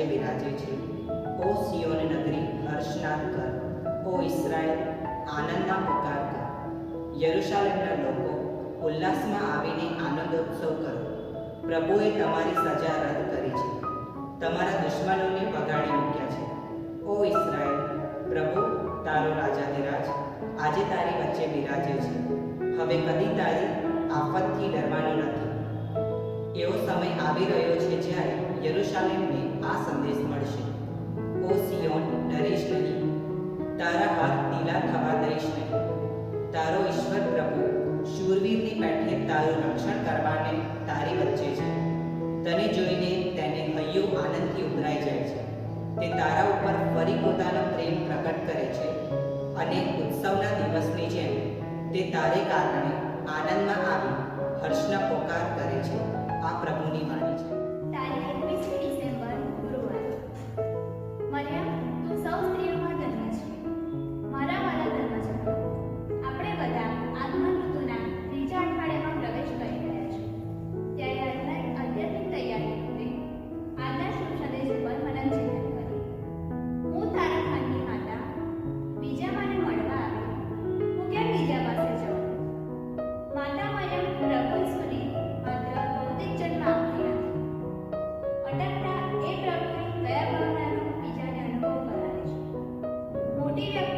રાજ્ય બિરાજે છે. ઓ સિયોન નગરી, હર્ષનાદ કર ઓ ઇસરાયલ આનંદના પકાર કર યરુશાલેમના લોકો ઉલ્લાસમાં આવીને આનંદોત્સવ કરો. પ્રભુએ તમારી સજા રદ કરી છે. તમારા દુશ્મનોને બગાડી મૂક્યા છે. ઓ ઇસરાયલ પ્રભુ, તારો રાજાધિરાજ, આજે તારી વચ્ચે બિરાજે છે. હવે કદી તારી આફતથી ડરવાનું નથી. એવો સમય આવી રહ્યો છે જ્યારે યરુશાલેમને આ સંદેશ મળશે. ઓ સિયોન, ડરીશ નહીં. તારા હાથ ઢીલા થવા દઈશ નહીં. તારો ઈશ્વર પ્રભુ શૂરવીરની પેઠે તારું રક્ષણ કરવાને તારી વચ્ચે છે. તને જોઈને તેને હૈયું આનંદથી ઉભરાઈ જાય છે. તે તારા ઉપર ફરી પોતાનો પ્રેમ પ્રકટ કરે છે. અને ઉત્સવના દિવસની જેમ તે તારે કારણે આનંદમાં കുട്ടി